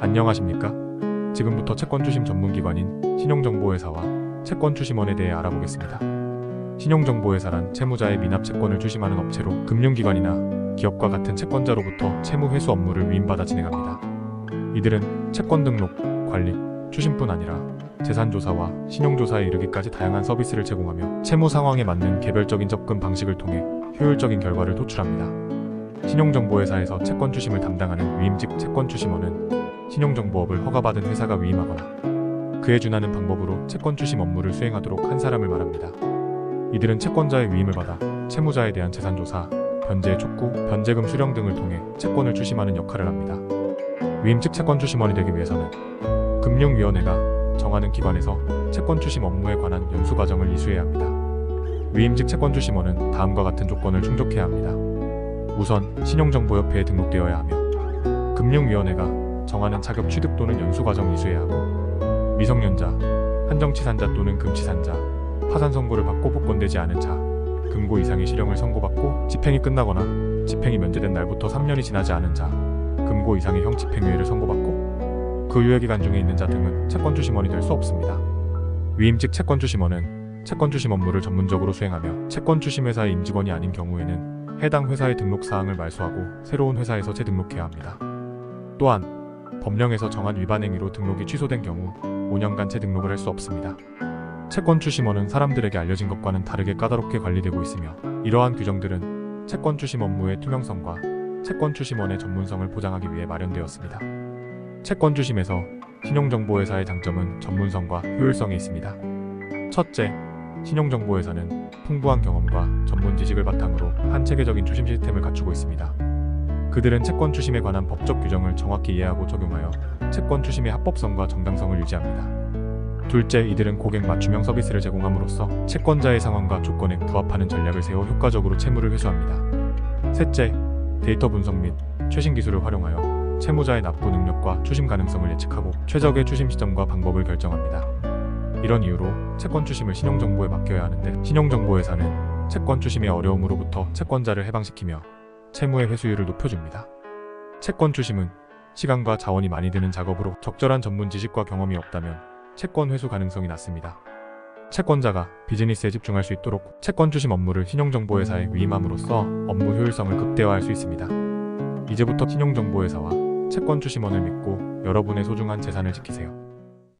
안녕하십니까? 지금부터 채권주심 전문기관인 신용정보회사와 채권주심원에 대해 알아보겠습니다. 신용정보회사란 채무자의 미납 채권을 주심하는 업체로 금융기관이나 기업과 같은 채권자로부터 채무 회수 업무를 위임받아 진행합니다. 이들은 채권 등록, 관리, 추심뿐 아니라 재산조사와 신용조사에 이르기까지 다양한 서비스를 제공하며 채무 상황에 맞는 개별적인 접근 방식을 통해 효율적인 결과를 도출합니다. 신용정보회사에서 채권 주심을 담당하는 위임직 채권 주심원은 신용정보업을 허가받은 회사가 위임하거나 그에 준하는 방법으로 채권 주심 업무를 수행하도록 한 사람을 말합니다. 이들은 채권자의 위임을 받아 채무자에 대한 재산 조사, 변제 촉구, 변제금 수령 등을 통해 채권을 주심하는 역할을 합니다. 위임직 채권 주심원이 되기 위해서는 금융위원회가 정하는 기관에서 채권 주심 업무에 관한 연수 과정을 이수해야 합니다. 위임직 채권 주심원은 다음과 같은 조건을 충족해야 합니다. 우선 신용정보협회에 등록되어야 하며 금융위원회가 정하는 자격 취득 또는 연수 과정 이수해야 하고 미성년자, 한정치산자 또는 금치산자, 파산 선고를 받고 복권되지 않은 자, 금고 이상의 실형을 선고받고 집행이 끝나거나 집행이 면제된 날부터 3년이 지나지 않은 자, 금고 이상의 형 집행유예를 선고받고 그 유예 기간 중에 있는 자 등은 채권 주 심원이 될 수 없습니다. 위임직 채권 주 심원은 채권 주 심 업무를 전문적으로 수행하며 채권 주 심 회사의 임직원이 아닌 경우에는 해당 회사의 등록 사항을 말소하고 새로운 회사에서 재등록해야 합니다. 또한 법령에서 정한 위반 행위로 등록이 취소된 경우 5년간 재등록을 할 수 없습니다. 채권 추심원은 사람들에게 알려진 것과는 다르게 까다롭게 관리되고 있으며 이러한 규정들은 채권 추심 업무의 투명성과 채권 추심원의 전문성을 보장하기 위해 마련되었습니다. 채권 추심에서 신용정보회사의 장점은 전문성과 효율성에 있습니다. 첫째, 신용정보회사는 풍부한 경험과 전문 지식을 바탕으로 한 체계적인 추심 시스템을 갖추고 있습니다. 그들은 채권 추심에 관한 법적 규정을 정확히 이해하고 적용하여 채권 추심의 합법성과 정당성을 유지합니다. 둘째, 이들은 고객 맞춤형 서비스를 제공함으로써 채권자의 상황과 조건에 부합하는 전략을 세워 효과적으로 채무를 회수합니다. 셋째, 데이터 분석 및 최신 기술을 활용하여 채무자의 납부 능력과 추심 가능성을 예측하고 최적의 추심 시점과 방법을 결정합니다. 이런 이유로 채권 추심을 신용정보에 맡겨야 하는데 신용정보회사는 채권 추심의 어려움으로부터 채권자를 해방시키며 채무의 회수율을 높여줍니다. 채권 추심은 시간과 자원이 많이 드는 작업으로 적절한 전문 지식과 경험이 없다면 채권 회수 가능성이 낮습니다. 채권자가 비즈니스에 집중할 수 있도록 채권 추심 업무를 신용정보회사에 위임함으로써 업무 효율성을 극대화할 수 있습니다. 이제부터 신용정보회사와 채권 추심원을 믿고 여러분의 소중한 재산을 지키세요.